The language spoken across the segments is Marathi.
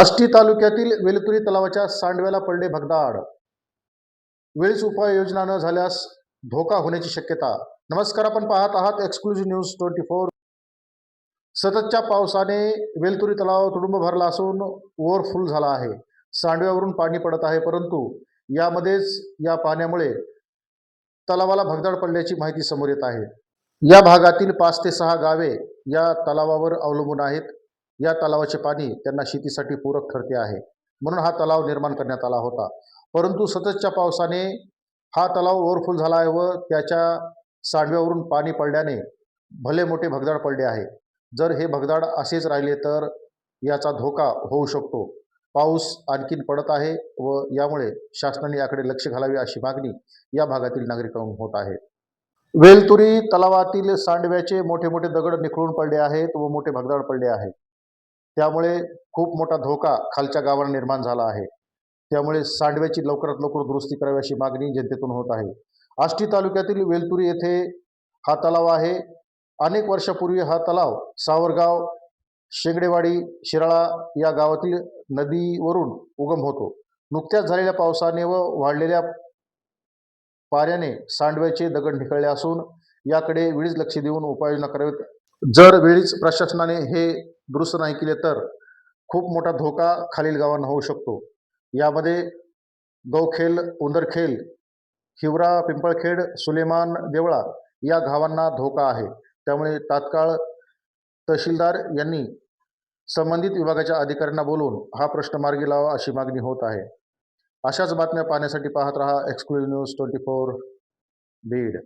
आष्टी तालुक्यातील वेलतुरी तलावाच्या सांडव्याला पडले भगदाड. वेळीच उपाययोजना न झाल्यास धोका होण्याची शक्यता. नमस्कार आपण पाहत आहात एक्सक्लुझिव्ह न्यूज ट्वेंटी फोर सततच्या पावसाने वेलतुरी तलाव तुडुंब भरला असून ओव्हरफुल झाला आहे. सांडव्यावरून पाणी पडत आहे परंतु यामध्येच या पाण्यामुळे तलावाला भगदाड पडल्याची माहिती समोर येत आहे. या भागातील पाच ते सहा गावे या तलावावर अवलंबून आहेत. या तलावाचे पाणी त्यांना शेतीसाठी पूरक ठरते आहे. म्हणून हा तलाव निर्माण करण्यात आला होता. परंतु सततच्या पावसाने हा तलाव ओव्हरफुल झाला आहे व त्याच्या सांडव्यावरून पाणी पडल्याने भले मोठे भगदाड पडले आहे. जर हे भगदाड असेच राहिले तर याचा धोका होऊ शकतो. पाऊस आणखीन पडत आहे व यामुळे शासनाने याकडे लक्ष घालावे अशी मागणी या भागातील नागरिकांकडून होत आहे. वेलतुरी तलावातील सांडव्याचे मोठे मोठे दगड निखळून पडले आहेत व मोठे भगदाड पडले आहेत. त्यामुळे खूप मोठा धोका खालच्या गावांना निर्माण झाला आहे. त्यामुळे सांडव्याची लवकरात लवकर दुरुस्ती करावी अशी मागणी जनतेतून होत आहे. आष्टी तालुक्यातील वेलतुरी येथे हा तलाव आहे. अनेक वर्षापूर्वी हा तलाव सावरगाव शेगडेवाडी शिराळा या गावातील नदीवरून उगम होतो. नुकत्याच झालेल्या पावसाने व वाढलेल्या पाण्याने सांडव्याचे दगड निखळले असून याकडे वेळीच लक्ष देऊन उपाययोजना करावेत. जर वेळीच प्रशासनाने हे दुरुस्त नाही केले तर खूप मोठा धोका खालील गावांना होऊ शकतो. यामध्ये गौखेल उंदरखेल हिवरा पिंपळखेड सुलेमान देवळा या गावांना धोका आहे. त्यामुळे तात्काळ तहसीलदार यांनी संबंधित विभागाच्या अधिकाऱ्यांना बोलून हा प्रश्न मार्गी लावा अशी मागणी होत आहे. अशाच बातम्या पाहण्यासाठी पाहत रहा exclusive news twenty four Beed.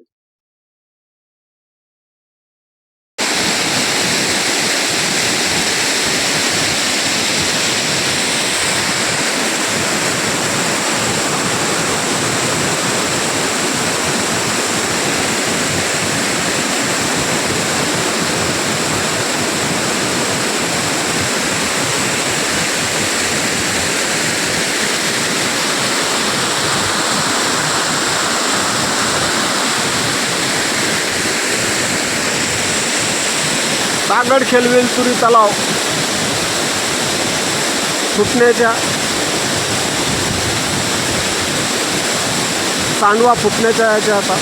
Bagad खेलवेलतुरी तलाव. फुटण्याच्या सांडवा फुटण्याच्या याच्या आता.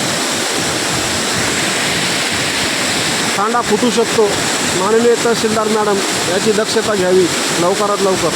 सांडा फुटू शकतो. माननीय तहसीलदार मॅडम याची दक्षता घ्यावी. लवकरात लवकर.